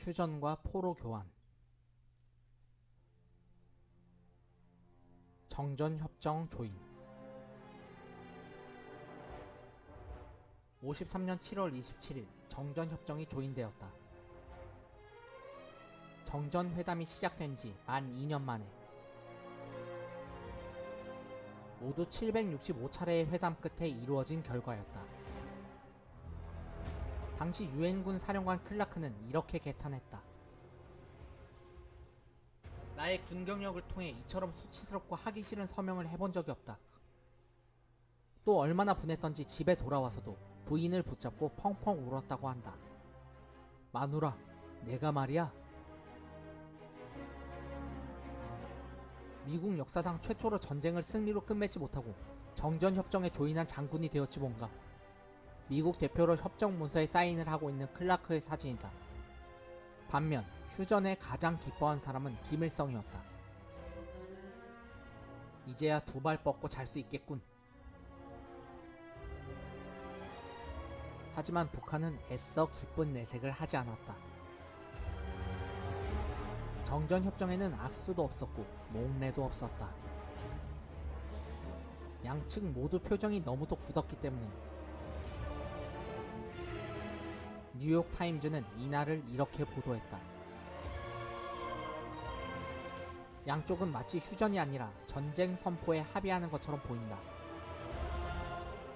휴전과 포로 교환 정전협정 조인 53년 7월 27일 정전협정이 조인되었다. 정전회담이 시작된 지 만 2년 만에 모두 765차례의 회담 끝에 이루어진 결과였다. 당시 유엔군 사령관 클라크는 이렇게 개탄했다. 나의 군 경력을 통해 이처럼 수치스럽고 하기 싫은 서명을 해본 적이 없다. 또 얼마나 분했던지 집에 돌아와서도 부인을 붙잡고 펑펑 울었다고 한다. 마누라, 내가 말이야. 미국 역사상 최초로 전쟁을 승리로 끝맺지 못하고 정전협정에 조인한 장군이 되었지 뭔가. 미국 대표로 협정 문서에 사인을 하고 있는 클라크의 사진이다. 반면 휴전에 가장 기뻐한 사람은 김일성이었다. 이제야 두 발 뻗고 잘 수 있겠군. 하지만 북한은 애써 기쁜 내색을 하지 않았다. 정전협정에는 악수도 없었고 목례도 없었다. 양측 모두 표정이 너무도 굳었기 때문에 뉴욕 타임즈는 이날을 이렇게 보도했다. 양쪽은 마치 휴전이 아니라 전쟁 선포에 합의하는 것처럼 보인다.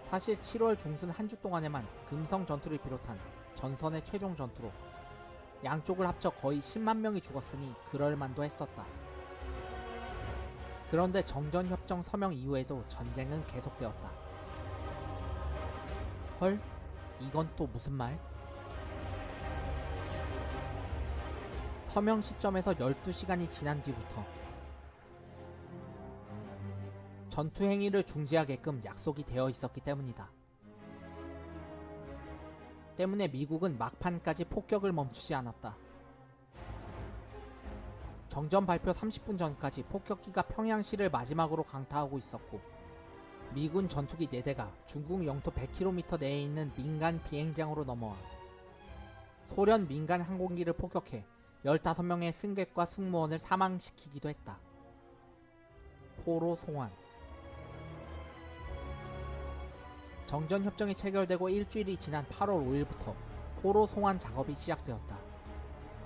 사실 7월 중순 한 주 동안에만 금성 전투를 비롯한 전선의 최종 전투로 양쪽을 합쳐 거의 10만 명이 죽었으니 그럴만도 했었다. 그런데 정전협정 서명 이후에도 전쟁은 계속되었다. 헐? 이건 또 무슨 말? 서명 시점에서 12시간이 지난 뒤부터 전투 행위를 중지하게끔 약속이 되어 있었기 때문이다. 때문에 미국은 막판까지 폭격을 멈추지 않았다. 정전 발표 30분 전까지 폭격기가 평양시를 마지막으로 강타하고 있었고 미군 전투기 4대가 중국 영토 100km 내에 있는 민간 비행장으로 넘어와 소련 민간 항공기를 폭격해 15명의 승객과 승무원을 사망시키기도 했다. 포로 송환 정전협정이 체결되고 일주일이 지난 8월 5일부터 포로 송환 작업이 시작되었다.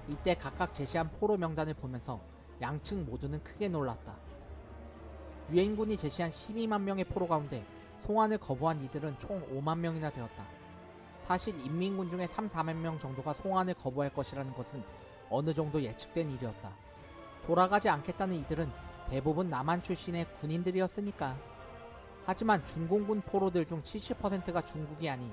이때 각각 제시한 포로 명단을 보면서 양측 모두는 크게 놀랐다. 유엔군이 제시한 12만 명의 포로 가운데 송환을 거부한 이들은 총 5만 명이나 되었다. 사실 인민군 중에 3, 4만 명 정도가 송환을 거부할 것이라는 것은 어느 정도 예측된 일이었다. 돌아가지 않겠다는 이들은 대부분 남한 출신의 군인들이었으니까. 하지만 중공군 포로들 중 70%가 중국이 아닌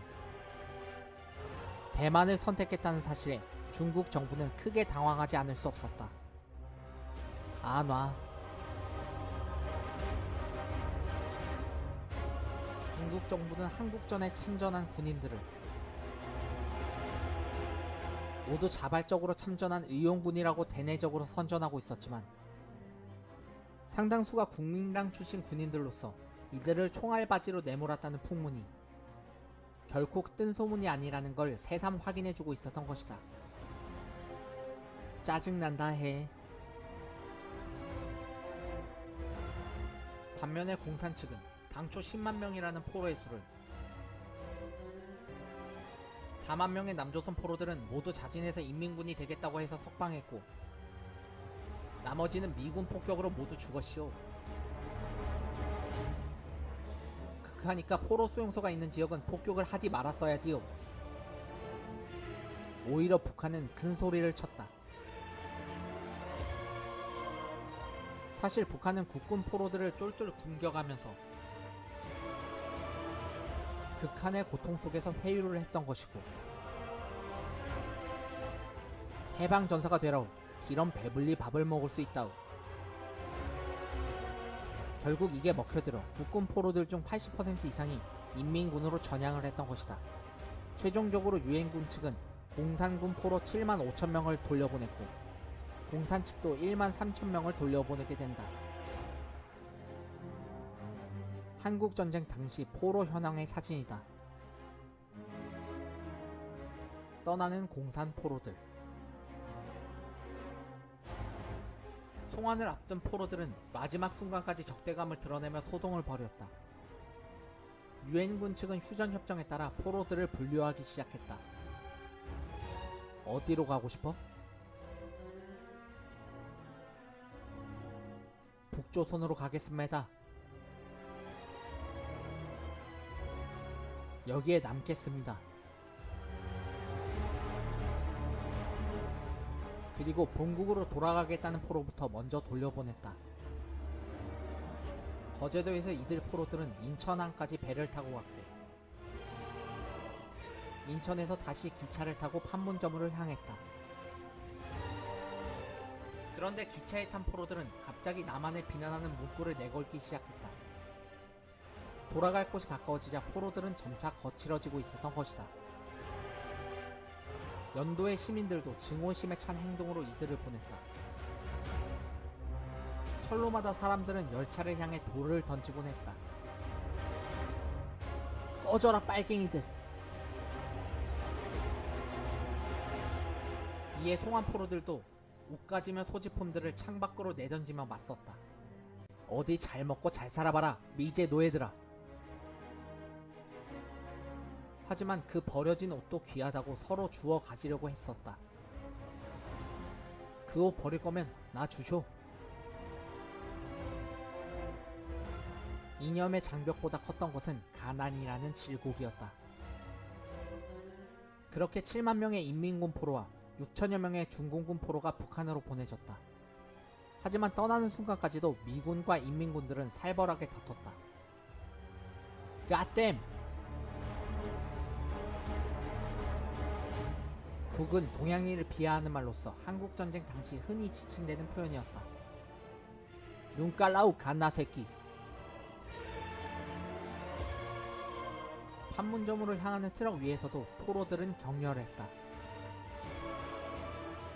대만을 선택했다는 사실에 중국 정부는 크게 당황하지 않을 수 없었다. 아, 놔. 중국 정부는 한국전에 참전한 군인들을 모두 자발적으로 참전한 의용군이라고 대내적으로 선전하고 있었지만 상당수가 국민당 출신 군인들로서 이들을 총알바지로 내몰았다는 풍문이 결코 뜬 소문이 아니라는 걸 새삼 확인해주고 있었던 것이다. 짜증난다 해. 반면에 공산 측은 당초 10만 명이라는 포로의 수를 4만 명의 남조선 포로들은 모두 자진해서 인민군이 되겠다고 해서 석방했고 나머지는 미군 폭격으로 모두 죽었시오. 극하니까 포로 수용소가 있는 지역은 폭격을 하디 말았어야 지요. 오히려 북한은 큰 소리를 쳤다. 사실 북한은 국군 포로들을 쫄쫄 굶겨가면서 극한의 고통 속에서 회유를 했던 것이고. 해방 전사가 되라오. 기런 배불리 밥을 먹을 수 있다오. 결국 이게 먹혀들어 국군 포로들 중 80% 이상이 인민군으로 전향을 했던 것이다. 최종적으로 유엔군 측은 공산군 포로 7만 5천 명을 돌려보냈고 공산 측도 1만 3천 명을 돌려보내게 된다 한국전쟁 당시 포로 현황의 사진이다. 떠나는 공산 포로들. 송환을 앞둔 포로들은 마지막 순간까지 적대감을 드러내며 소동을 벌였다. 유엔군 측은 휴전 협정에 따라 포로들을 분류하기 시작했다. 어디로 가고 싶어? 북조선으로 가겠습니다. 여기에 남겠습니다. 그리고 본국으로 돌아가겠다는 포로부터 먼저 돌려보냈다. 거제도에서 이들 포로들은 인천항까지 배를 타고 갔고 인천에서 다시 기차를 타고 판문점으로 향했다. 그런데 기차에 탄 포로들은 갑자기 남한을 비난하는 문구를 내걸기 시작했다. 돌아갈 곳이 가까워지자 포로들은 점차 거칠어지고 있었던 것이다. 연도의 시민들도 증오심에 찬 행동으로 이들을 보냈다. 철로마다 사람들은 열차를 향해 돌을 던지곤 했다. 꺼져라 빨갱이들! 이에 송환 포로들도 옷가지며 소지품들을 창밖으로 내던지며 맞섰다. 어디 잘 먹고 잘 살아봐라 미제 노예들아. 하지만 그 버려진 옷도 귀하다고 서로 주워 가지려고 했었다. 그 옷 버릴 거면 나 주쇼. 이념의 장벽보다 컸던 것은 가난이라는 질곡이었다. 그렇게 7만 명의 인민군 포로와 6천여 명의 중공군 포로가 북한으로 보내졌다. 하지만 떠나는 순간까지도 미군과 인민군들은 살벌하게 다퉜다. 갓댐! 북은 동양인을 비하하는 말로서 한국전쟁 당시 흔히 지칭되는 표현이었다. 눈깔라우 갓나 새끼. 판문점으로 향하는 트럭 위에서도 포로들은 격렬했다.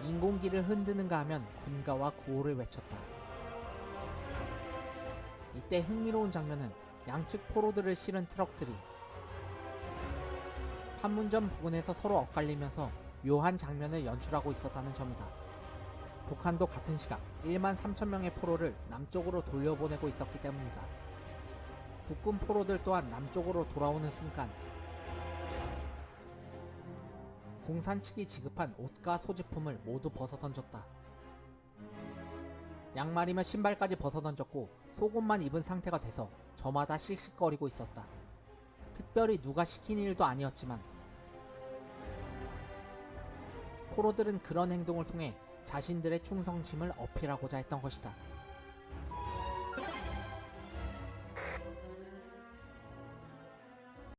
인공기를 흔드는가 하면 군가와 구호를 외쳤다. 이때 흥미로운 장면은 양측 포로들을 실은 트럭들이 판문점 부근에서 서로 엇갈리면서 묘한 장면을 연출하고 있었다는 점이다. 북한도 같은 시각 1만 3천 명의 포로를 남쪽으로 돌려보내고 있었기 때문이다. 국군 포로들 또한 남쪽으로 돌아오는 순간 공산 측이 지급한 옷과 소지품을 모두 벗어던졌다. 양말이며 신발까지 벗어던졌고 속옷만 입은 상태가 돼서 저마다 씩씩거리고 있었다. 특별히 누가 시킨 일도 아니었지만 포로들은 그런 행동을 통해 자신들의 충성심을 어필하고자 했던 것이다.